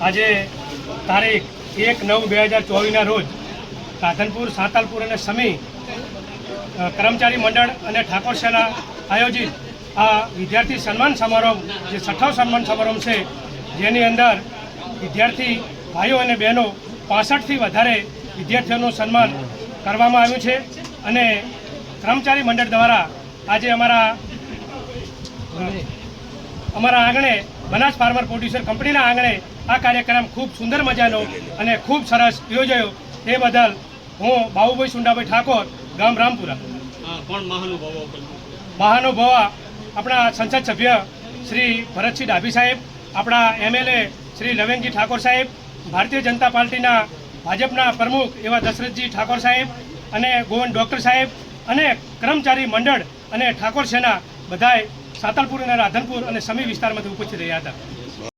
આજે તારીખ એક નવ બે હજાર ચોવીસના રોજ રાધનપુર, સાતાલપુર અને સમી કર્મચારી મંડળ અને ઠાકોર સેના આયોજિત આ વિદ્યાર્થી સન્માન સમારોહ, જે છઠ્ઠો સન્માન સમારોહ છે, જેની અંદર વિદ્યાર્થી ભાઈઓ અને બહેનો પાસઠથી વધારે વિદ્યાર્થીઓનું સન્માન કરવામાં આવ્યું છે અને કર્મચારી મંડળ દ્વારા આજે અમારા અમારા આંગણે બનાસ ફાર્મર પ્રોડ્યુસર કંપનીના આંગણે આ કાર્યક્રમ ખૂબ સુંદર મજાનો અને ખૂબ સરસ યોજાયો. એ બદલ હું બાબુભાઈ સુંડાભાઈ ઠાકોર ગામ રામપુરા. મહાનુભાવ આપણા સંસદ સભ્ય શ્રી ભરતસિંહ ડાભી સાહેબ આપણા એમએલએ શ્રી લવેનજી ઠાકોર સાહેબ ભારતીય જનતા પાર્ટીના ભાજપના પ્રમુખ એવા દશરથજી ઠાકોર સાહેબ અને ગોવન ડૉક્ટર સાહેબ અને કર્મચારી મંડળ અને ઠાકોર સેના બધાય સાતલપુર અને રાધનપુર અને સમી વિસ્તારમાંથી ઉપસ્થિત રહ્યા હતા.